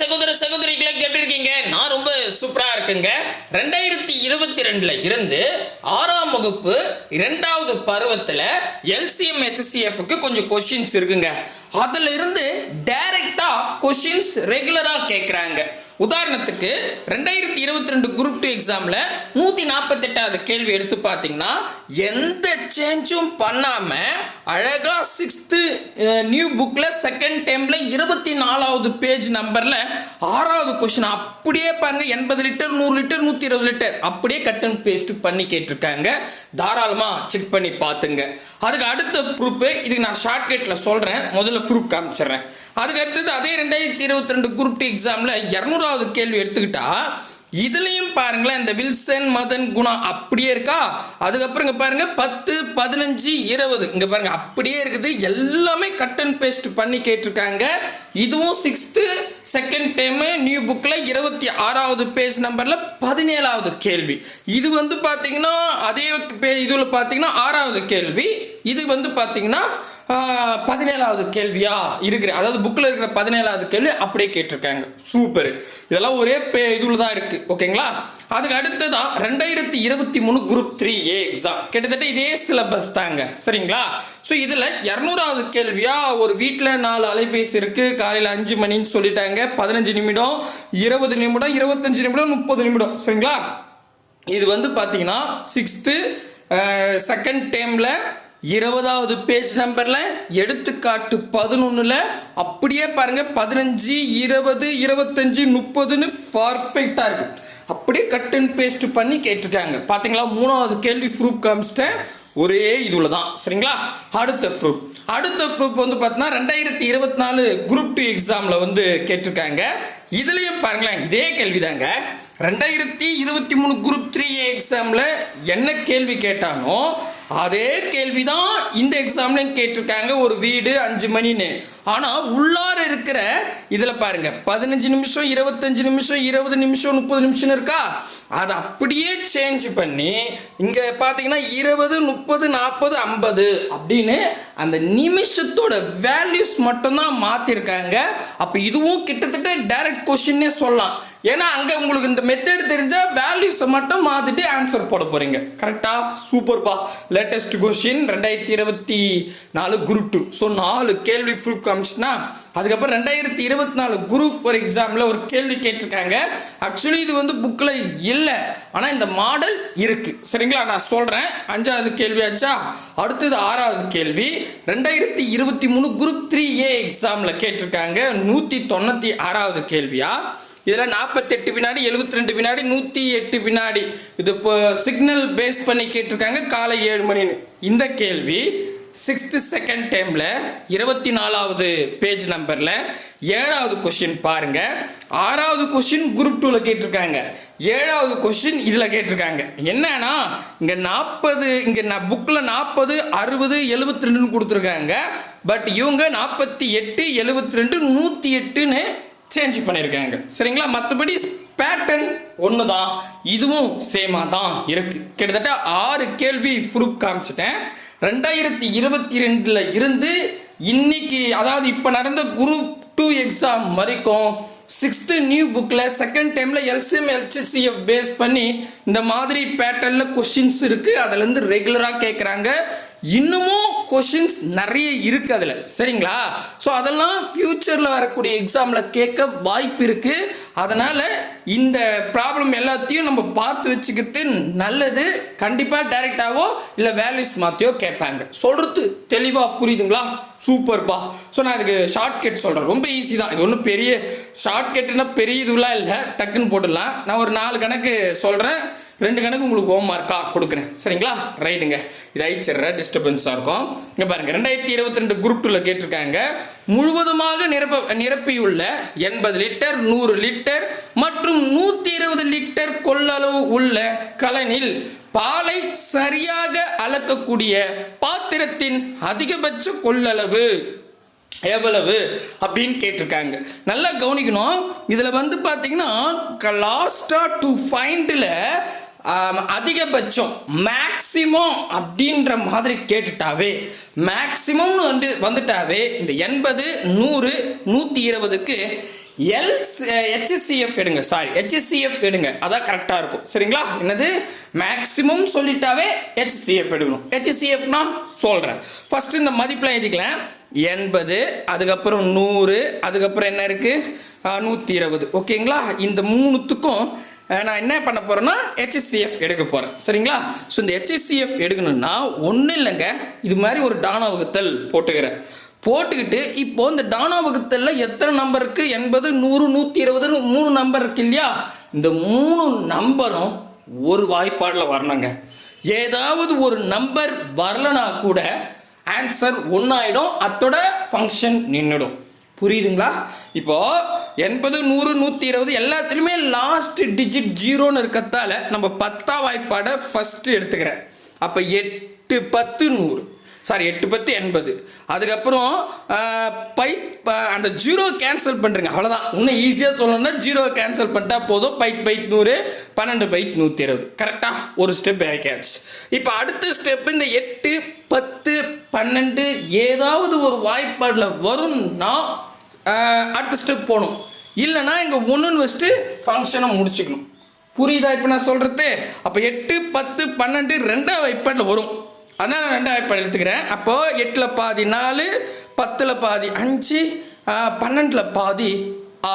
சகோதர சகோதரிகளை எப்படி இருக்கீங்க நான் ரொம்ப சூப்பரா இருக்குங்க. ரெண்டாயிரத்தி இருபத்தி ரெண்டில் இருந்து ஆறாம் வகுப்பு இரண்டாவது பருவத்தில் எல்சிஎம் ஹெச்சிஎஃப்க்கு கொஞ்சம் கொஷின்ஸ் இருக்குங்க. அதுல இருந்து டைரக்டா கொஷின்ஸ் ரெகுலரா கேட்குறாங்க உதாரணத்துக்கு ரெண்டாயிரத்தி இருபத்தி ரெண்டு குரூப் டூ எக்ஸாம்ல நூத்தி நாற்பத்தெட்டாவது கேள்வி எடுத்து பார்த்தீங்கன்னா எந்த சேஞ்சும் பண்ணாம அழகா சிக்ஸ்த்து நியூ புக்ல செகண்ட் டைம்ல இருபத்தி நாலாவது பேஜ் நம்பர்ல ஆறாவது கொஷின் அப்படியே பாருங்கள் எண்பது லிட்டர் நூறு லிட்டர் நூத்தி இருபது லிட்டர். அப்படியே கட் அண்ட் பேஸ்ட் பண்ணி கேட்டிருக்காங்க. தாராளமா செக் பண்ணி பார்த்துங்க. அதுக்கு அடுத்த ப்ரூஃப் இதுக்கு நான் ஷார்ட்கட்ல சொல்றேன். முதல்ல ப்ரூஃப் காமிச்சிடுறேன். அதுக்கு அடுத்தது அதே ரெண்டாயிரத்தி இருபத்தி ரெண்டு குரூப் டி எக்ஸாம்ல இரநூறாவது கேள்வி எடுத்துக்கிட்டா இதுலையும் பாருங்களேன் இந்த வில்சன் மதன் குணா அப்படியே இருக்கா? அதுக்கப்புறம் இங்கே பாருங்க பத்து பதினஞ்சு இருபது. இங்கே பாருங்க அப்படியே இருக்குது. எல்லாமே கட் அண்ட் பேஸ்ட் பண்ணி கேட்டிருக்காங்க. இதுவும் சிக்ஸ்த்து செகண்ட் டைமு நியூ புக்கில் இருபத்தி ஆறாவது பேஜ் நம்பரில் பதினேழாவது கேள்வி. இது வந்து பார்த்திங்கன்னா அதே பே- இதில் பார்த்தீங்கன்னா ஆறாவது கேள்வி. இது வந்து பார்த்தீங்கன்னா பதினேழாவது கேள்வியா? இருக்கிற அதாவது புக்கில் இருக்கிற பதினேழாவது கேள்வி அப்படியே கேட்டிருக்காங்க. சூப்பர் இதெல்லாம் ஒரே பே இதுல தான் இருக்கு. ஓகேங்களா அதுக்கு அடுத்ததா ரெண்டாயிரத்தி இருபத்தி மூணு குரூப் த்ரீ ஏ எக்ஸாம் கிட்டத்தட்ட இதே சிலபஸ் தாங்க. சரிங்களா? ஸோ இதில் இரநூறாவது கேள்வியா? ஒரு வீட்டில் நாலு அலைபேசி இருக்கு. காலையில் அஞ்சு மணின்னு சொல்லிட்டாங்க. பதினஞ்சு நிமிடம் இருபது நிமிடம் இருபத்தஞ்சு நிமிடம் முப்பது நிமிடம். சரிங்களா? இது வந்து பார்த்தீங்கன்னா சிக்ஸ்த்து செகண்ட் டேமில் இருபதாவது பேஜ் நம்பரில் எடுத்துக்காட்டு பதினொன்றில் அப்படியே பாருங்க பதினஞ்சு இருபது இருபத்தஞ்சு முப்பதுன்னு பர்ஃபெக்டாக இருக்கு. அப்படியே கட் அண்ட் பேஸ்ட் பண்ணி கேட்டிருக்காங்க. பார்த்தீங்களா மூணாவது கேள்வி ப்ரூஃப் காமிச்சிட்டேன் ஒரே இதுல தான் சரிங்களா? அடுத்த ப்ரூஃப் அடுத்த ப்ரூஃப் வந்து பார்த்தீங்கன்னா ரெண்டாயிரத்தி இருபத்தி நாலு குரூப் டூ எக்ஸாமில் வந்து கேட்டிருக்காங்க. இதுலேயும் பாருங்களேன் இதே கேள்வி தாங்க ரெண்டாயிரத்தி இருபத்தி மூணு குரூப் த்ரீ எக்ஸாமில் என்ன கேள்வி கேட்டானோ அதே கேள்வி தான் இந்த எக்ஸாம்லையும் கேட்டிருக்காங்க ஒரு வீடு அஞ்சு மணின்னு. ஆனால் உள்ளார இருக்கிற இதில் பாருங்க பதினஞ்சு நிமிஷம் இருபத்தஞ்சு நிமிஷம் இருபது நிமிஷம் முப்பது நிமிஷம் இருக்கா? அதை அப்படியே சேஞ்ச் பண்ணி இங்கே பார்த்தீங்கன்னா இருபது முப்பது நாற்பது ஐம்பது அப்படின்னு அந்த நிமிஷத்தோட வேல்யூஸ் மட்டும்தான் மாற்றிருக்காங்க அப்போ இதுவும் கிட்டத்தட்ட டைரக்ட் கொஸ்டின்னே சொல்லலாம். ஏன்னா அங்கே உங்களுக்கு இந்த மெத்தட் தெரிஞ்ச வேல்யூஸை மட்டும் மாற்றிட்டு ஆன்சர் போட போகிறீங்க கரெக்டாக சூப்பர்ப்பா லேட்டஸ்ட் கொஸ்டின் ரெண்டாயிரத்தி இருபத்தி நாலு குரூப் டூ ஸோ நாலு கேள்வி ப்ரூஃப் காமிச்சுன்னா அதுக்கப்புறம் ரெண்டாயிரத்தி இருபத்தி நாலு குரூப் ஒரு எக்ஸாமில் ஒரு கேள்வி கேட்டிருக்காங்க. ஆக்சுவலி இது வந்து புக்கில் இல்லை. ஆனால் இந்த மாடல் இருக்கு. சரிங்களா? நான் சொல்கிறேன் அஞ்சாவது கேள்வியாச்சா அடுத்தது ஆறாவது கேள்வி. ரெண்டாயிரத்தி இருபத்தி மூணு குரூப் த்ரீ ஏ எக்ஸாமில் கேட்டிருக்காங்க. நூற்றி தொண்ணூற்றி ஆறாவது கேள்வியா? இதில் நாற்பத்தெட்டு வினாடி எழுபத்தி ரெண்டு வினாடி நூற்றி எட்டு வினாடி. இது இப்போ சிக்னல் பேஸ் பண்ணி கேட்டிருக்காங்க காலை ஏழு மணின்னு. இந்த கேள்வி சிக்ஸ்த்து செகண்ட் டைமில் இருபத்தி நாலாவது பேஜ் நம்பரில் ஏழாவது கொஷின் பாருங்க. ஆறாவது கொஷின் குரூப் டூவில் கேட்டிருக்காங்க. ஏழாவது கொஷின் இதில் கேட்டிருக்காங்க. என்னன்னா இங்கே நாற்பது இங்கே நான் புக்கில் நாற்பது அறுபது எழுபத்தி ரெண்டுன்னு கொடுத்துருக்காங்க. பட் இவங்க நாற்பத்தி எட்டு எழுபத்தி ரெண்டு நூற்றி எட்டுன்னு சேஞ்ச் பண்ணியிருக்காங்க. சரிங்களா? மற்றபடி பேட்டர்ன் ஒன்று தான் இதுவும் சேமாக தான் இருக்குது கிட்டத்தட்ட ஆறு கேள்வி ப்ரூஃப் காமிச்சிட்டேன். ரெண்டாயிரத்தி இருபத்தி ரெண்டில் இருந்து இன்னைக்கு அதாவது இப்போ நடந்த குரூப் டூ எக்ஸாம் வரைக்கும் சிக்ஸ்த்து நியூ புக்கில் செகண்ட் டைமில் எல்சிஎம் எல்சிசிஎஃப் பேஸ் பண்ணி இந்த மாதிரி பேட்டர்னில் கொஷின்ஸ் இருக்குது அதுலேருந்து ரெகுலராக கேட்குறாங்க இன்னமும் கொஷின்ஸ் நிறைய இருக்குது அதில். சரிங்களா? ஸோ அதெல்லாம் ஃப்யூச்சரில் வரக்கூடிய எக்ஸாமில் கேட்க வாய்ப்பு இருக்குது அதனால் இந்த ப்ராப்ளம் எல்லாத்தையும் நம்ம பார்த்து வச்சுக்கிறது நல்லது கண்டிப்பாக டைரெக்டாவோ இல்லை வேல்யூஸ் மாற்றியோ கேட்பாங்க. சொல்கிறது தெளிவாக புரியுதுங்களா? சூப்பர்ப்பா ஸோ நான் இதுக்கு ஷார்ட்கட் சொல்கிறேன் ரொம்ப ஈஸி தான். இது ஒன்றும் பெரிய ஷார்ட்கட்னா பெரிய இதுலாம் இல்லை. டக்குன்னு போட்டுடலாம். நான் ஒரு நாலு கணக்கு சொல்கிறேன் ரெண்டு கணக்கு உங்களுக்கு ஹோம் மார்க்காக கொடுக்குறேன். சரிங்களா? ரைட்டுங்க. இது ஐச்சிடுற டிஸ்டர்பன்ஸாக இருக்கும். இங்கே பாருங்கள் ரெண்டாயிரத்தி இருபத்தி ரெண்டு குரூப் டூவில் கேட்டிருக்காங்க. முழுவதுமாக நிரப்ப நிரப்பியுள்ள எண்பது லிட்டர் நூறு லிட்டர் மற்றும் நூற்றி இருபது லிட்டர் கொள்ளளவு உள்ள கலனில் பாலை சரியாக அளக்கக்கூடிய பாத்திரத்தின் அதிகபட்ச கொள்ளளவு எவ்வளவு அப்படின்னு கேட்டிருக்காங்க. நல்லா கவனிக்கணும். இதில் வந்து பார்த்தீங்கன்னா லாஸ்டாக டு ஃபைண்டில் அதிகபட்சம் மேக்சிமம் அப்படின்ற மாதிரி கேட்டுட்டாவே மேக்சிமம்னு வந்து வந்துட்டாவே இந்த எண்பது நூறு நூற்றி இருபதுக்கு எல் ஹெச்சிசிஎஃப் எடுங்க சாரி ஹெச்சிசிஎஃப் எடுங்க அதான் கரெக்டாக இருக்கும். சரிங்களா? என்னது? மேக்ஸிமம் சொல்லிட்டாவே ஹெச்சிசிஎஃப் எடுக்கணும். ஹெச்சிசிஎஃப்னா சொல்கிறேன் ஃபஸ்ட்டு இந்த மதிப்பெலாம் எழுதிக்கலாம். எண்பது அதுக்கப்புறம் நூறு அதுக்கப்புறம் என்ன இருக்குது நூற்றி இருபது. ஓகேங்களா? இந்த மூணுத்துக்கும் நான் என்ன பண்ண போகிறேன்னா ஹெச்சிசிஎஃப் எடுக்க போகிறேன் சரிங்களா? ஸோ இந்த ஹெச்சிசிஎஃப் எடுக்கணும்னா ஒன்றும் இல்லைங்க. இது மாதிரி ஒரு டானா வகுத்தல் போட்டுக்கிறேன். போட்டுக்கிட்டு இப்போ இந்த டானா வகுத்தலில் எத்தனை நம்பர் இருக்குது எண்பது நூறு நூற்றி இருபதுன்னு மூணு நம்பர் இருக்கு இல்லையா? இந்த மூணு நம்பரும் ஒரு வாய்ப்பாடில் வரணுங்க. ஏதாவது ஒரு நம்பர் வரலனா கூட ஆன்சர் ஒன்றாயிடும் அத்தோட ஃபங்க்ஷன் நின்றுடும் புரியுதுங்களா? இப்போ எண்பது நூறு நூற்றி இருபது எல்லாத்துலேயுமே லாஸ்ட் டிஜிட் ஜீரோன்னு இருக்கத்தால நம்ம பத்தா வாய்ப்பாடை ஃபஸ்ட்டு எடுத்துக்கிறேன். அப்போ எட்டு பத்து நூறு. சாரி எட்டு பத்து எண்பது. அதுக்கப்புறம் பைப் பை ப- அந்த ஜீரோ கேன்சல் பண்ணுறீங்க அவ்வளோதான் இன்னும் ஈஸியாக சொல்லணும்னா ஜீரோ கேன்சல் பண்ணிட்டா போதும். பைட் பைட் நூறு. பன்னெண்டு பைட் நூற்றி இருபது. கரெக்டாக ஒரு ஸ்டெப் இறக்கியாச்சு. இப்போ அடுத்த ஸ்டெப் இந்த எட்டு பத்து பன்னெண்டு ஏதாவது ஒரு வாய்ப்பாடில் வரும்னா அடுத்த ஸ்டெப் போகணும். இல்லைன்னா இங்கே ஒன்றுன்னு வச்சுட்டு ஃபங்க்ஷனை முடிச்சுக்கணும். புரியுதா இப்போ நான் சொல்கிறது அப்போ எட்டு பத்து பன்னெண்டு ரெண்டாவது வாய்ப்பாடில் வரும். அதனால் நான் ரெண்டாவது வாய்ப்பாடு எடுத்துக்கிறேன். அப்போது எட்டில் பாதி நாலு பத்தில் பாதி அஞ்சு பன்னெண்டில் பாதி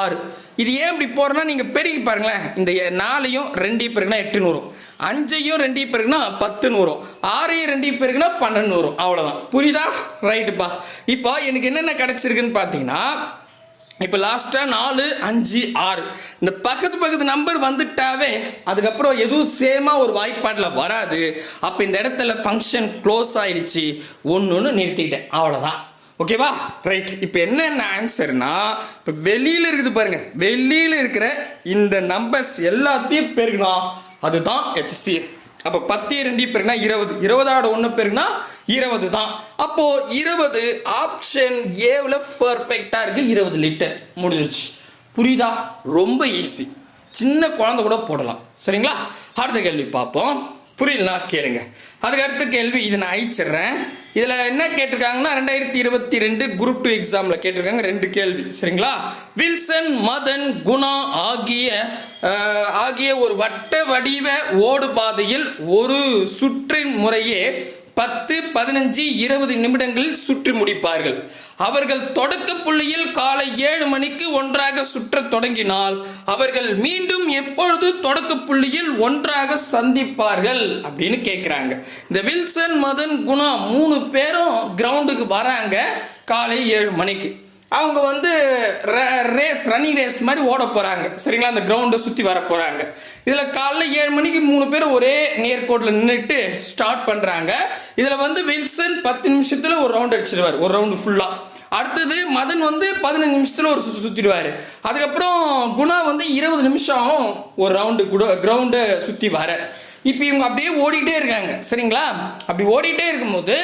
ஆறு. இது ஏன் இப்படி போகிறேன்னா நீங்கள் பெருகி பாருங்களேன். இந்த நாலையும் ரெண்டு பெருக்குனா எட்டுன்னு வரும். அஞ்சையும் ரெண்டு பேருக்குன்னா பத்துன்னு வரும். ஆறையும் ரெண்டு பேருக்குன்னா பன்னெண்டு வரும். அவ்வளோதான் புரியுதா? ரைட்டுப்பா இப்போ எனக்கு என்னென்ன கிடச்சிருக்குன்னு பார்த்தீங்கன்னா இப்போ லாஸ்ட்டாக நாலு அஞ்சு ஆறு. இந்த பக்கத்து பக்கத்து நம்பர் வந்துட்டாவே அதுக்கப்புறம் எதுவும் சேமாக ஒரு வாய்ப்பாட்டில் வராது. அப்போ இந்த இடத்துல ஃபங்க்ஷன் க்ளோஸ் ஆகிடுச்சு ஒன்று ஒன்று நிறுத்திக்கிட்டேன் அவ்வளோதான் ஓகேவா ரைட் இப்போ என்னென்ன ஆன்சர்னா இப்போ வெளியில் இருக்குது பாருங்க. வெளியில் இருக்கிற இந்த நம்பர்ஸ் எல்லாத்தையும் பெருகணும் அதுதான் ஹெச்சிஎல் அப்போ பத்து ரெண்டு பேருனா இருபது. இருபதாவோட ஒன்று பேருனா இருபது தான். அப்போ இருபது ஆப்ஷன் ஏவில் பர்ஃபெக்டாக இருக்குது இருபது லிட்டர் முடிஞ்சிருச்சு. புரியுதா? ரொம்ப ஈஸி சின்ன குழந்தை கூட போடலாம். சரிங்களா? அடுத்த கேள்வி பார்ப்போம். புரியலனா கேளுங்க. அதுக்கு அடுத்த கேள்வி இதை நான் அழிச்சிடுறேன். இதில் என்ன கேட்டிருக்காங்கன்னா ரெண்டாயிரத்தி இருபத்தி ரெண்டு குரூப் டூ எக்ஸாமில் கேட்டிருக்காங்க ரெண்டு கேள்வி. சரிங்களா? வில்சன் மதன் குணா ஆகிய ஆகிய ஒரு வட்ட வடிவ ஓடு பாதையில் ஒரு சுற்றின் முறையே பத்து பதினஞ்சு இருபது நிமிடங்களில் சுற்றி முடிப்பார்கள். அவர்கள் தொடக்க புள்ளியில் காலை ஏழு மணிக்கு ஒன்றாக சுற்ற தொடங்கினால் அவர்கள் மீண்டும் எப்பொழுது தொடக்க புள்ளியில் ஒன்றாக சந்திப்பார்கள் அப்படின்னு கேட்குறாங்க இந்த வில்சன் மதன் குணா மூணு பேரும் கிரவுண்டுக்கு வராங்க காலை ஏழு மணிக்கு. அவங்க வந்து ரேஸ் ரன்னிங் ரேஸ் மாதிரி ஓட போகிறாங்க சரிங்களா? அந்த கிரவுண்டை சுற்றி வர போகிறாங்க இதில் காலைல ஏழு மணிக்கு மூணு பேர் ஒரே நேர்கோட்டில் நின்றுட்டு ஸ்டார்ட் பண்ணுறாங்க இதில் வந்து வில்சன் பத்து நிமிஷத்தில் ஒரு ரவுண்ட் அடிச்சிடுவார் ஒரு ரவுண்டு ஃபுல்லாக அடுத்தது மதன் வந்து பதினஞ்சு நிமிஷத்தில் ஒரு சுற்றி சுற்றிடுவார் அதுக்கப்புறம் குணா வந்து இருபது நிமிஷம் ஒரு ரவுண்டு கூட கிரவுண்டை சுற்றி வர. இப்போ இவங்க அப்படியே ஓடிட்டே இருக்காங்க. சரிங்களா? அப்படி ஓடிட்டே இருக்கும்போது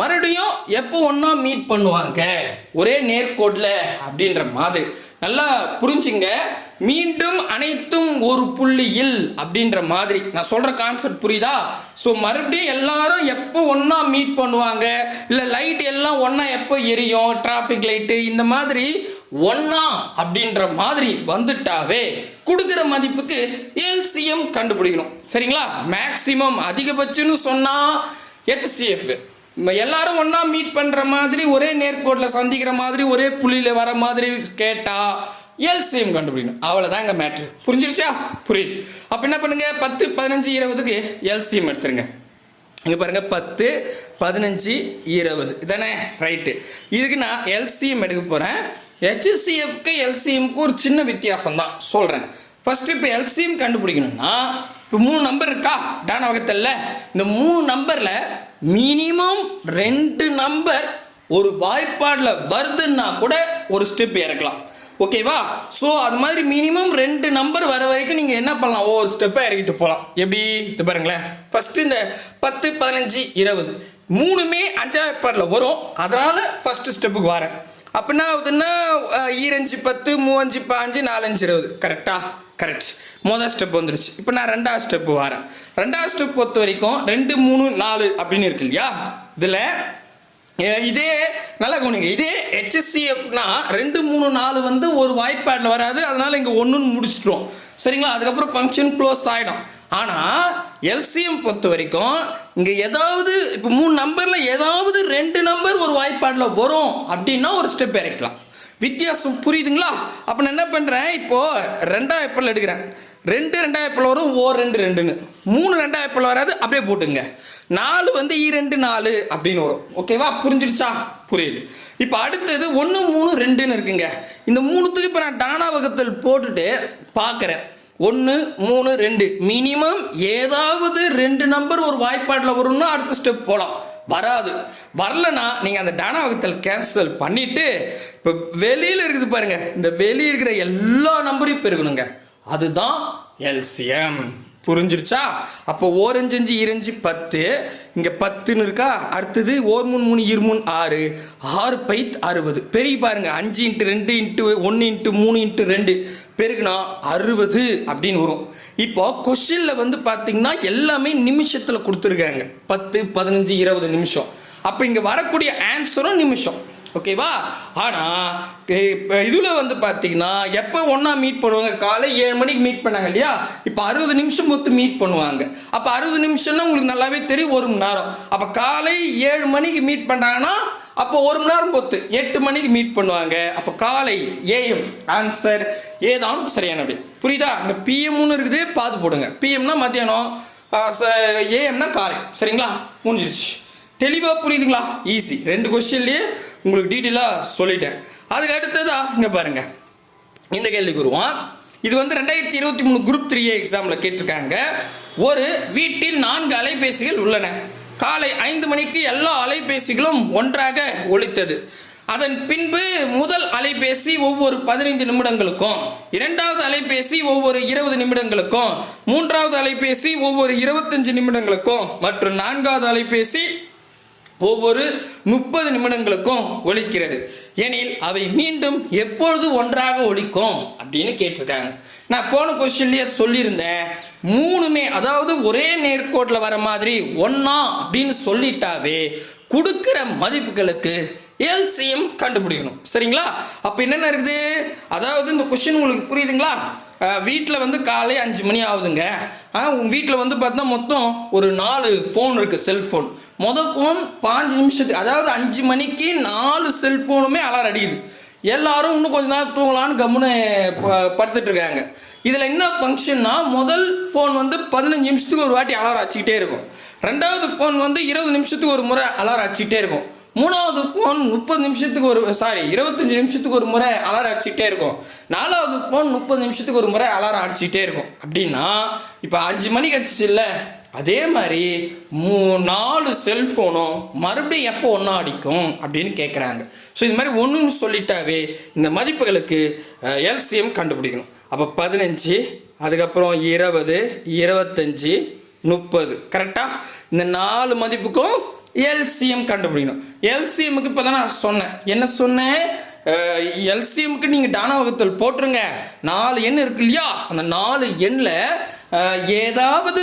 மறுபடியும் எப்போ ஒன்றா மீட் பண்ணுவாங்க? ஒரே நேர்கோட்டில் அப்படின்ற மாதிரி. நல்லா புரிஞ்சுங்க. மீண்டும் அனைத்தும் ஒரு புள்ளியில் அப்படின்ற மாதிரி. நான் சொல்கிற கான்செப்ட் புரியுதா? ஸோ மறுபடியும் எல்லாரும் எப்போ ஒன்றா மீட் பண்ணுவாங்க? இல்லை லைட் எல்லாம் ஒன்றா எப்போ எரியும்? டிராஃபிக் லைட்டு இந்த மாதிரி ஒன்றா அப்படின்ற மாதிரி வந்துட்டாவே கொடுக்குற மதிப்புக்கு எல்சிஎம் கண்டுபிடிக்கணும். சரிங்களா? மேக்ஸிமம் அதிகபட்சம்னு சொன்னால் ஹெச்சிஎஃப் எல்லாரும் ஒன்றா மீட் பண்ணுற மாதிரி ஒரே நேர்கோட்டில் சந்திக்கிற மாதிரி ஒரே புள்ளியில் வர மாதிரி கேட்டால் எல்சிஎம் கண்டுபிடிக்கணும். அவ்வளோதாங்க மேட்ரு புரிஞ்சிருச்சா? புரியுது. அப்போ என்ன பண்ணுங்கள் பத்து பதினஞ்சு இருபதுக்கு எல்சிஎம் எடுத்துருங்க. இங்கே பாருங்கள் பத்து பதினஞ்சு இருபது. இதானே? ரைட்டு இதுக்கு நான் எல்சிஎம் எடுக்க போகிறேன் ஹெச்சிசிஎஃப்க்கு எல்சிஎம்க்கு ஒரு சின்ன வித்தியாசம் தான் சொல்கிறேன் ஃபஸ்ட்டு இப்போ எல்சிஎம் கண்டுபிடிக்கணும்னா இப்போ மூணு நம்பர் இருக்கா? டான வகத்தில் இந்த மூணு நம்பரில் மினிமம் ரெண்டு நம்பர் ஒரு வாய்ப்பாடில் வருதுன்னா கூட ஒரு ஸ்டெப் இறக்கலாம். ஓகேவா ஸோ அது மாதிரி மினிமம் ரெண்டு நம்பர் வர வரைக்கும் நீங்கள் என்ன பண்ணலாம்? ஒவ்வொரு ஸ்டெப்பை இறக்கிட்டு போகலாம். எப்படி? இது பாருங்களேன். ஃபஸ்ட்டு இந்த பத்து பதினஞ்சு இருபது. மூணுமே அஞ்சாவது பாட்டில் வரும். அதனால் ஃபஸ்ட்டு ஸ்டெப்புக்கு வரேன். அப்படின்னா ஆகுதுன்னா ஈரஞ்சு பத்து மூவஞ்சு பாஞ்சு நாலஞ்சு இருபது. கரெக்டா கரெக்ட் மொதல் ஸ்டெப் வந்துருச்சு. இப்போ நான் ரெண்டாவது ஸ்டெப்பு வரேன். ரெண்டாவது ஸ்டெப் பொறுத்த வரைக்கும் ரெண்டு மூணு நாலு அப்படின்னு இருக்கு இல்லையா? இதில் இதே நல்லா கவனிங்க. இதே ஹெச்எஸ்சிஎஃப்னா ரெண்டு மூணு நாலு வந்து ஒரு வாய்ப்பாடில் வராது. அதனால இங்கே ஒன்றுன்னு முடிச்சிட்டோம் சரிங்களா? அதுக்கப்புறம் ஃபங்க்ஷன் க்ளோஸ் ஆகிடும் ஆனால் எல்சிஎம் பொறுத்த வரைக்கும் இங்கே ஏதாவது இப்போ மூணு நம்பரில் ஏதாவது ரெண்டு நம்பர் ஒரு வாய்ப்பாடில் வரும் அப்படின்னா ஒரு ஸ்டெப் இறக்கலாம். வித்தியாசம் புரியுதுங்களா? அப்போ நான் என்ன பண்ணுறேன் இப்போது ரெண்டாம் ஏப்ரல் எடுக்கிறேன். ரெண்டு ரெண்டாம் ஏப்ரல் வரும் ஓ ரெண்டு ரெண்டுன்னு. மூணு ரெண்டாம் ஏப்ரல் வராது அப்படியே போட்டுங்க. நாலு வந்து ஈ ரெண்டு நாலு அப்படின்னு வரும். ஓகேவா புரிஞ்சிடுச்சா? புரியுது. இப்போ அடுத்தது ஒன்று மூணு ரெண்டுன்னு இருக்குங்க. இந்த மூணுத்துக்கு இப்போ நான் டானா வகத்தில் போட்டுட்டு பார்க்குறேன் ஒன்று மூணு ரெண்டு. மினிமம் ஏதாவது ரெண்டு நம்பர் ஒரு வாய்ப்பாட்டில் வரும்னா அடுத்த ஸ்டெப் போகலாம் வராது. வரலனா நீங்கள் அந்த டானா வகுத்தல் கேன்சல் பண்ணிவிட்டு இப்போ வெளியில் இருக்குது பாருங்கள் இந்த வெளியே இருக்கிற எல்லா நம்பரையும் பெருகணுங்க அதுதான் எல்சிஎம் புரிஞ்சிருச்சா? அப்போ ஓரஞ்சஞ்சு இரஞ்சு பத்து. இங்கே பத்துன்னு இருக்கா? அடுத்தது ஓர் மூணு மூணு இருமூணு ஆறு. ஆறு பைத் அறுபது. பெருகி பாருங்க. அஞ்சு இன்ட்டு ரெண்டு இன்ட்டு ஒன்று இன்ட்டு மூணு இன்ட்டு ரெண்டு. பெருகுனா அறுபது அப்படின்னு வரும். இப்போ கொஷினில் வந்து பார்த்தீங்கன்னா எல்லாமே நிமிஷத்தில் கொடுத்துருக்காங்க. பத்து பதினஞ்சு இருபது நிமிஷம். அப்போ இங்கே வரக்கூடிய ஆன்சரும் நிமிஷம். ஓகேவா ஆனால் இப்போ இதில் வந்து பார்த்தீங்கன்னா எப்போ ஒன்றா மீட் பண்ணுவாங்க? காலை ஏழு மணிக்கு மீட் பண்ணாங்க இல்லையா? இப்போ அறுபது நிமிஷம் பொறுத்து மீட் பண்ணுவாங்க. அப்போ அறுபது நிமிஷம்னா உங்களுக்கு நல்லாவே தெரியும் ஒரு மணி நேரம். அப்போ காலை ஏழு மணிக்கு மீட் பண்ணுறாங்கன்னா அப்போ ஒரு மணி நேரம் பொத்து எட்டு மணிக்கு மீட் பண்ணுவாங்க. அப்போ காலை ஏஎம் ஆன்சர் ஏதான் சரியான புரியுதா? இந்த பிஎம்னு இருக்குது பார்த்து போடுங்க. பிஎம்னா மத்தியானம் ஏஎம்னா காலை. சரிங்களா? முடிஞ்சிருச்சு. தெளிவாக புரியுதுங்களா? ஈஸி ரெண்டு கொஸ்டின்லேயே உங்களுக்கு டீட்டெயிலாக சொல்லிட்டேன். அதுக்கு அடுத்ததா இங்கே பாருங்க. இந்த கேள்விக்கு வருவோம். இது வந்து ரெண்டாயிரத்தி இருபத்தி மூணு குரூப் த்ரீ எக்ஸாமில் கேட்டிருக்காங்க. ஒரு வீட்டில் நான்கு அலைபேசிகள் உள்ளன. காலை ஐந்து மணிக்கு எல்லா அலைபேசிகளும் ஒன்றாக ஒழித்தது அதன் பின்பு முதல் அலைபேசி ஒவ்வொரு பதினைந்து நிமிடங்களுக்கும் இரண்டாவது அலைபேசி ஒவ்வொரு இருபது நிமிடங்களுக்கும் மூன்றாவது அலைபேசி ஒவ்வொரு இருபத்தஞ்சு நிமிடங்களுக்கும் மற்றும் நான்காவது அலைபேசி ஒவ்வொரு முப்பது நிமிடங்களுக்கும் ஒலிக்கிறது. எனில் அவை மீண்டும் எப்பொழுது ஒன்றாக ஒலிக்கும் அப்படின்னு கேட்டிருக்காங்க. நான் போன கொஸ்டின்லேயே சொல்லியிருந்தேன். மூணுமே அதாவது ஒரே நேர்கோட்டில் வர மாதிரி ஒன்றா அப்படின்னு சொல்லிட்டாவே கொடுக்குற மதிப்புகளுக்கு எல்சிஎம் கண்டுபிடிக்கணும். சரிங்களா? அப்போ என்னென்ன இருக்குது? அதாவது இந்த கொஸ்டின் உங்களுக்கு புரியுதுங்களா? வீட்டில் வந்து காலை அஞ்சு மணி ஆகுதுங்க. உங்கள் வீட்டில் வந்து பார்த்தீங்கன்னா மொத்தம் ஒரு நாலு ஃபோன் இருக்குது செல்ஃபோன் மொதல் ஃபோன் பாஞ்சு நிமிஷத்துக்கு அதாவது அஞ்சு மணிக்கு நாலு செல்ஃபோனுமே அலாரம் அடிக்குது. எல்லாரும் இன்னும் கொஞ்ச நேரம் தூங்கலான்னு கம்முன்னு ப- படுத்துட்டு இருக்காங்க. இதில் என்ன ஃபங்க்ஷன்னா முதல் ஃபோன் வந்து பதினஞ்சு நிமிஷத்துக்கு ஒரு வாட்டி அலாரம் அடிச்சுக்கிட்டே இருக்கும். ரெண்டாவது ஃபோன் வந்து இருபது நிமிஷத்துக்கு ஒரு முறை அலாரம் அடிச்சுக்கிட்டே இருக்கும். மூணாவது ஃபோன் முப்பது நிமிஷத்துக்கு ஒரு சாரி இருபத்தஞ்சி நிமிஷத்துக்கு ஒரு முறை அலாரம் அடிச்சுக்கிட்டே இருக்கும். நாலாவது ஃபோன் முப்பது நிமிஷத்துக்கு ஒரு முறை அலாரம் அடிச்சுக்கிட்டே இருக்கும். அப்படின்னா இப்போ அஞ்சு மணிக்கு அடிச்சிச்சு இல்லை? அதே மாதிரி மூ நாலு செல்ஃபோனும் மறுபடியும் எப்போ ஒன்றா அடிக்கும் அப்படின்னு கேட்குறாங்க ஸோ இது மாதிரி ஒன்றுன்னு சொல்லிட்டாவே இந்த மதிப்புகளுக்கு எல்சிஎம் கண்டுபிடிக்கணும். அப்போ பதினஞ்சு அதுக்கப்புறம் இருபது இருபத்தஞ்சி முப்பது. கரெக்டாக இந்த நாலு மதிப்புக்கும் எல்சிஎம் கண்டுபிடிக்கணும். எல்சிஎம்முக்கு இப்போ தான் நான் சொன்னேன். என்ன சொன்னேன்? எல்சிஎம்க்கு நீங்கள் டானா வகுத்தல் போட்டுருங்க. நாலு எண் இருக்கு இல்லையா? அந்த நாலு எண்ணில் ஏதாவது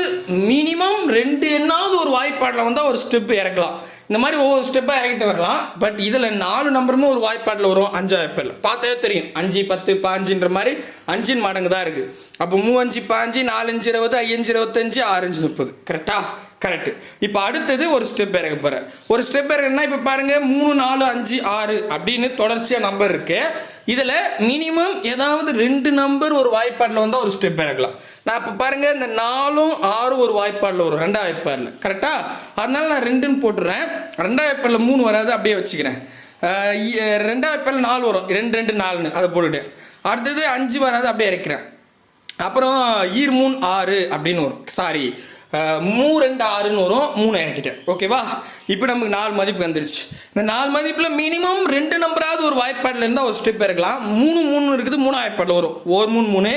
மினிமம் ரெண்டு எண்ணாவது ஒரு வாய்ப்பாட்டில் வந்தால் ஒரு ஸ்டெப் இறக்கலாம். இந்த மாதிரி ஒவ்வொரு ஸ்டெப்பாக இறக்கிட்டு வரலாம். பட் இதில் நாலு நம்பருமே ஒரு வாய்ப்பாட்டில் வரும். அஞ்சு வாய்ப்பாடில் பார்த்தே தெரியும். அஞ்சு பத்து பாஞ்சுன்ற மாதிரி அஞ்சின் மடங்கு தான் இருக்குது அப்போ மூவஞ்சு பாஞ்சு நாலஞ்சு இருபது ஐயஞ்சு இருபத்தஞ்சு ஆறஞ்சு முப்பது. கரெக்டாக கரெக்ட். இப்போ அடுத்தது ஒரு ஸ்டெப் இறக்க போகிறேன் ஒரு ஸ்டெப் இறக்குன்னா இப்போ பாருங்கள் மூணு நாலு அஞ்சு ஆறு அப்படின்னு தொடர்ச்சியாக நம்பர் இருக்கு. இதில் மினிமம் ஏதாவது ரெண்டு நம்பர் ஒரு வாய்ப்பாட்டில் வந்தால் ஒரு ஸ்டெப் இறக்கலாம் நான் இப்போ பாருங்கள் இந்த நாலும் ஆறும் ஒரு வாய்ப்பாடில் வரும். ரெண்டாம் வாய்ப்பாடில். கரெக்டாக அதனால நான் ரெண்டுன்னு போட்டுறேன். ரெண்டாம் வாய்ப்பாடில் மூணு வராது அப்படியே வச்சுக்கிறேன். இ- ரெண்டாம் வாய்ப்பாடில் நாலு வரும். ரெண்டு ரெண்டு நாலுன்னு அதை போட்டுட்டேன் அடுத்தது அஞ்சு வராது அப்படியே இறக்கிறேன். அப்புறம் ஈர் மூணு ஆறு அப்படின்னு வரும். சாரி மூ ரெண்டு ஆறுன்னு வரும். மூணு இறக்கிட்டேன். ஓகேவா இப்போ நமக்கு நாலு மதிப்பு வந்துருச்சு. இந்த நாலு மதிப்பில் மினிமம் ரெண்டு நம்பராவது ஒரு வாய்ப்பாட்டில் இருந்தால் ஒரு ஸ்டெப் இருக்கலாம் மூணு மூணு இருக்குது மூணு வாய்ப்பாட்டில் வரும். ஒரு மூணு மூணு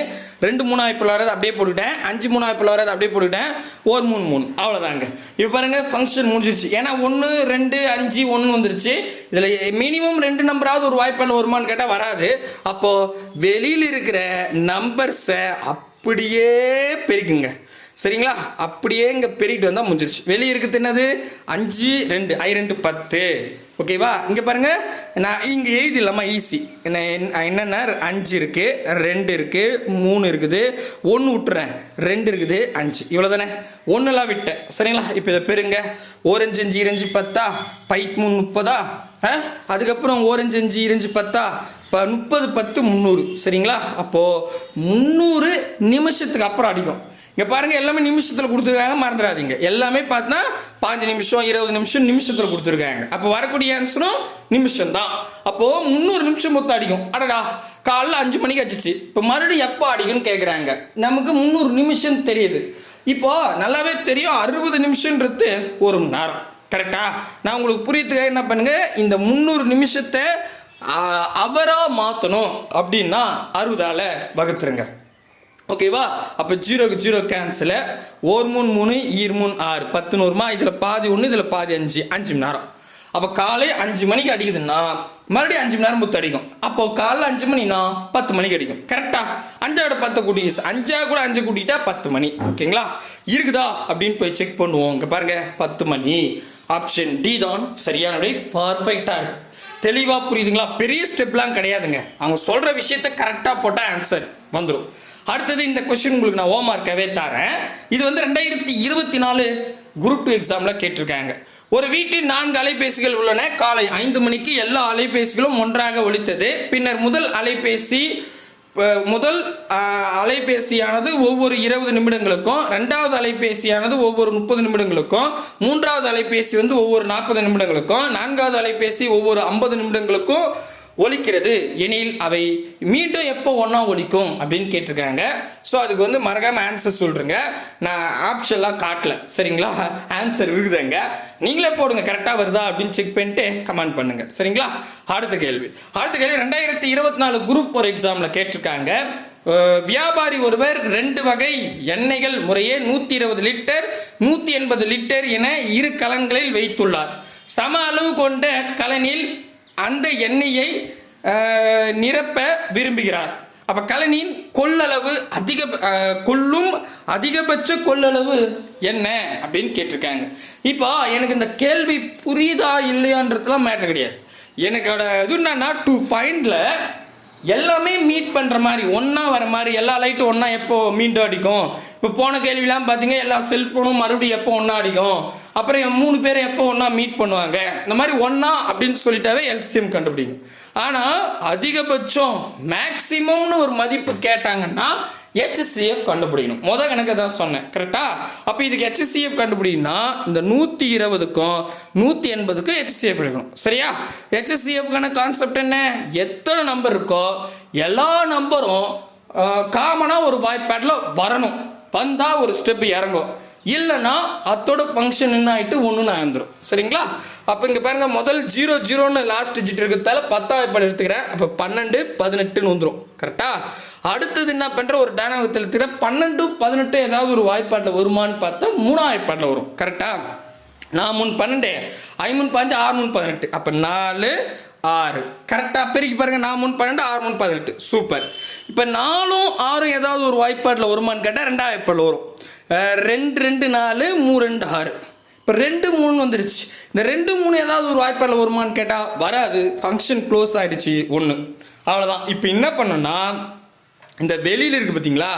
ரெண்டு மூணு வாய்ப்பில் வராது அப்படியே போட்டுக்கிட்டேன். அஞ்சு மூணு வாய்ப்பில் வராது அப்படியே போட்டுக்கிட்டேன். ஒரு மூணு மூணு. அவ்வளோதாங்க இப்போ பாருங்கள் ஃபங்க்ஷன் முடிஞ்சிருச்சு. ஏன்னா ஒன்று ரெண்டு அஞ்சு ஒன்று வந்துருச்சு. இதில் மினிமம் ரெண்டு நம்பராவது ஒரு வாய்ப்பாடில் வருமான்னு கேட்டால் வராது. அப்போது வெளியில் இருக்கிற நம்பர்ஸை அப்படியே பெருக்குங்க. சரிங்களா? அப்படியே இங்கே பெருகிட்டு வந்தால் முடிஞ்சிருச்சு. வெளியே இருக்குது என்னது? அஞ்சு ரெண்டு. ஐ ரெண்டு பத்து. ஓகேவா இங்கே பாருங்கள் நான் இங்கே எழுதிடலாமா? ஈஸி என்ன என்னென்ன? அஞ்சு இருக்குது ரெண்டு இருக்குது மூணு இருக்குது. ஒன்று விட்டுறேன். ரெண்டு இருக்குது அஞ்சு. இவ்வளோ தானே ஒன்றுலாம் விட்டேன். சரிங்களா? இப்போ இதை பெருங்க ஓரஞ்சு அஞ்சு இரஞ்சு பத்தா? பைக் மூணு முப்பதா? ஆ? அதுக்கப்புறம் ஓரஞ்சு அஞ்சு இரஞ்சு பத்தா? இப்போ முப்பது பத்து முந்நூறு. சரிங்களா? அப்போது முந்நூறு நிமிஷத்துக்கு அப்புறம் அடிக்கும். இங்கே பாருங்கள் எல்லாமே நிமிஷத்தில் கொடுத்துருக்காங்க மறந்துடாதீங்க. எல்லாமே பார்த்தா பாஞ்சு நிமிஷம் இருபது நிமிஷம் நிமிஷத்தில் கொடுத்துருக்காங்க. அப்போ வரக்கூடிய ஆன்சரும் நிமிஷம் தான் அப்போது முந்நூறு நிமிஷம் மொத்தம் அடிக்கும். அடடா காலைல அஞ்சு மணிக்கு அடிச்சிச்சு. இப்போ மறுபடியும் எப்போ அடிக்கும்னு கேட்குறாங்க நமக்கு முந்நூறு நிமிஷம் தெரியுது. இப்போ நல்லாவே தெரியும் அறுபது நிமிஷன்றது ஒரு மணி நேரம். கரெக்டாக நான் உங்களுக்கு புரியத்துக்காக என்ன பண்ணுங்க இந்த முந்நூறு நிமிஷத்தை அவராக மாற்றணும் அப்படின்னா அறுபதால் வகுத்துருங்க. ஓகேவா? அப்போ ஜீரோக்கு ஜீரோ கேன்சலு ஒரு மூணு மூணு ஈர் மூணு ஆறு. பத்து நூறுமா? இதில் பாதி ஒன்று இதில் பாதி அஞ்சு. அஞ்சு மணி நேரம். அப்போ காலை அஞ்சு மணிக்கு அடிக்குதுன்னா மறுபடியும் அஞ்சு மணி நேரம் புத்து அடிக்கும். அப்போ காலைல அஞ்சு மணினா பத்து மணிக்கு அடிக்கும். கரெக்டா அஞ்சோட பத்து கூட்டி அஞ்சா கூட அஞ்சு கூட்டிட்டா பத்து மணி. ஓகேங்களா? இருக்குதா? அப்படின்னு போய் செக் பண்ணுவோம். இங்கே பாருங்க பத்து மணி. ஆப்ஷன் டி தான் சரியான விடை பர்ஃபெக்டாக இருக்குது தெளிவாக புரியுதுங்களா? பெரிய ஸ்டெப்லாம் கிடையாதுங்க. அவங்க சொல்கிற விஷயத்த கரெக்டாக போட்டால் ஆன்சர் வந்துடும் அடுத்தது இந்த கொஸ்டின் உங்களுக்கு நான் ஓமார்க்கவே தரேன். இது வந்து ரெண்டாயிரத்தி இருபத்தி நாலு குரூப் டூ எக்ஸாமில் கேட்டிருக்காங்க. ஒரு வீட்டில் நான்கு அலைபேசிகள் உள்ளன. காலை ஐந்து மணிக்கு எல்லா அலைபேசிகளும் ஒன்றாக ஒழித்தது பின்னர் முதல் அலைபேசி முதல் அலைபேசியானது ஒவ்வொரு இருபது நிமிடங்களுக்கும் ரெண்டாவது அலைபேசியானது ஒவ்வொரு முப்பது நிமிடங்களுக்கும் மூன்றாவது அலைபேசி வந்து ஒவ்வொரு நாற்பது நிமிடங்களுக்கும் நான்காவது அலைபேசி ஒவ்வொரு ஐம்பது நிமிடங்களுக்கும் ஒலிக்கிறது. எனில் அவை மீண்டும் எப்போ ஒன்றா ஒலிக்கும் அப்படின்னு கேட்டிருக்காங்க. ஸோ அதுக்கு வந்து மறக்காமல் ஆன்சர் சொல்கிறேங்க நான் ஆப்ஷன்லாம் காட்டல. சரிங்களா? ஆன்சர் இருக்குதுங்க. நீங்களே போடுங்க. கரெக்டாக வருதா அப்படின்னு செக் பண்ணிட்டு கமெண்ட் பண்ணுங்க. சரிங்களா? அடுத்த கேள்வி. அடுத்த கேள்வி ரெண்டாயிரத்தி இருபத்தி நாலு குரூப் ஒரு எக்ஸாமில் கேட்டிருக்காங்க. வியாபாரி ஒருவர் ரெண்டு வகை எண்ணெய்கள் முறையே நூற்றி இருபது லிட்டர் நூற்றி எண்பது லிட்டர் என இரு கலன்களில் வைத்துள்ளார். சம அளவு கொண்ட கலனில் அந்த எண்ணெயை நிரப்ப விரும்புகிறார். அப்போ கலனின் கொள்ளளவு அதிக கொள்ளும் அதிகபட்ச கொள்ளளவு என்ன அப்படின்னு கேட்டிருக்காங்க. இப்போ எனக்கு இந்த கேள்வி புரியுதா இல்லையான்றதுலாம் மேட்டர் கிடையாது. எனக்கோட இது என்னன்னா டு ஃபைண்டில் எல்லாமே மீட் பண்ணுற மாதிரி ஒன்றா வர மாதிரி எல்லா லைட்டும் ஒன்றா எப்போ மீண்டும் அடிக்கும்? இப்போ போன கேள்விலாம் பார்த்தீங்க எல்லா செல்ஃபோனும் மறுபடியும் எப்போ ஒன்றா அடிக்கும்? அப்புறம் என் மூணு பேர் எப்போ ஒன்றா மீட் பண்ணுவாங்க? இந்த மாதிரி ஒன்றா அப்படின்னு சொல்லிட்டாவே எல்சிஎம் கண்டுபிடிக்கும். ஆனால் அதிகபட்சம் மேக்சிமம்னு ஒரு மதிப்பு கேட்டாங்கன்னா ஹெச்சிஎஃப் கண்டுபிடிக்கணும். முத கணக்கு தான் சொன்னேன். கரெக்டா அப்போ இதுக்கு ஹெச்சிஎஃப் கண்டுபிடிக்கணும்னா இந்த நூற்றி இருபதுக்கும் நூற்றி எண்பதுக்கும் ஹெச்சிஎஃப் எடுக்கணும் சரியா? ஹெச்சிஎஃப்கான கான்செப்ட் என்ன? எத்தனை நம்பர் இருக்கோ எல்லா நம்பரும் காமனாக ஒரு வாய்ப்பேட்டில் வரணும். வந்தால் ஒரு ஸ்டெப் இறங்கும். இல்லைன்னா அத்தோட ஃபங்க்ஷன் என்ன ஆகிட்டு ஒன்று நான் வந்துடும் சரிங்களா? அப்போ இங்கே பாருங்கள் முதல் ஜீரோ ஜீரோன்னு லாஸ்ட் டிஜிட் இருக்கிறதால பத்தாவது படம் எடுத்துக்கிறேன். அப்போ பன்னெண்டு பதினெட்டுன்னு வந்துடும் கரெக்டாக அடுத்தது என்ன பண்ணுற ஒரு டைனாமிக் எடுத்துக்கிறேன் பன்னெண்டு பதினெட்டு ஏதாவது ஒரு வாய்ப்பாட்டில் வருமான்னு பார்த்தா மூணாவது வாய்ப்பாட்டில் வரும். கரெக்டாக நான் முன் பன்னெண்டு ஐமூன் பாஞ்சு ஆறு முன் பதினெட்டு. அப்போ நாலு ஆறு. கரெக்டாக பெருக்கி பாருங்கள் நான் முன் பன்னெண்டு ஆறு முன் பதினெட்டு. சூப்பர் இப்போ நாலும் ஆறும் ஏதாவது ஒரு வாய்ப்பாட்டில் வருமான்னு கேட்டால் ரெண்டாம் வாய்ப்பாட்டில் வரும். ரெண்டு ரெண்டு நாலு மூணு ரெண்டு ஆறு. இப்போ ரெண்டு மூணு வந்துருச்சு. இந்த ரெண்டு மூணு ஏதாவது ஒரு வாய்ப்பாடில் வருமான்னு கேட்டால் வராது. ஃபங்க்ஷன் க்ளோஸ் ஆகிடுச்சு ஒன்று அவ்வளோதான் இப்போ என்ன பண்ணோன்னா இந்த வெளியில் இருக்குது பார்த்தீங்களா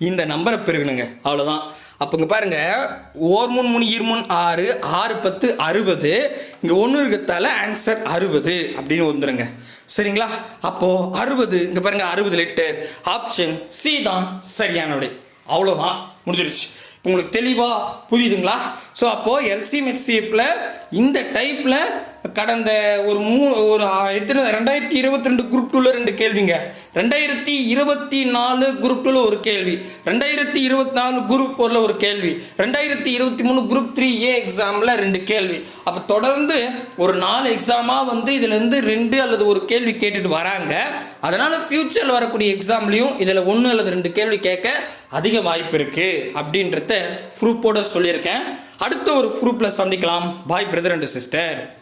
இந்த நம்பரை பெருகணுங்க அவ்வளோதான் அப்போ இங்கே பாருங்கள் ஓர் மூணு மூணு இருமூணு ஆறு ஆறு பத்து அறுபது. இங்கே ஒன்று இருக்கிறதால ஆன்சர் அறுபது அப்படின்னு வந்துடுங்க சரிங்களா? அப்போது அறுபது இங்கே பாருங்கள் அறுபது லிட்டர் ஆப்ஷன் சி தான் சரியான விடை. அவ்வளோதான் முடிஞ்சிருச்சு. இப்போ உங்களுக்கு தெளிவாக புரியுதுங்களா? ஸோ அப்போது எல்சிமெட்சிஎஃப்ல இந்த டைப்பில் கடந்த ஒரு மூ ஒரு எத்தனை ரெண்டாயிரத்தி இருபத்தி ரெண்டு குரூப் டூவில் ரெண்டு கேள்விங்க. ரெண்டாயிரத்தி இருபத்தி நாலு குரூப் டூவில் ஒரு கேள்வி. ரெண்டாயிரத்தி இருபத்தி நாலு குரூப் ஃபோரில் ஒரு கேள்வி. ரெண்டாயிரத்தி இருபத்தி மூணு குரூப் த்ரீ ஏ எக்ஸாமில் ரெண்டு கேள்வி. அப்போ தொடர்ந்து ஒரு நாலு எக்ஸாமாக வந்து இதுலேருந்து ரெண்டு அல்லது ஒரு கேள்வி கேட்டுட்டு வராங்க. அதனால் ஃப்யூச்சரில் வரக்கூடிய எக்ஸாம்லேயும் இதில் ஒன்று அல்லது ரெண்டு கேள்வி கேட்க அதிக வாய்ப்பு இருக்குது அப்படின்றத ப்ரூஃபோட சொல்லியிருக்கேன். அடுத்த ஒரு ப்ரூஃபில் சந்திக்கலாம். பாய் பிரதர் அண்ட் சிஸ்டர்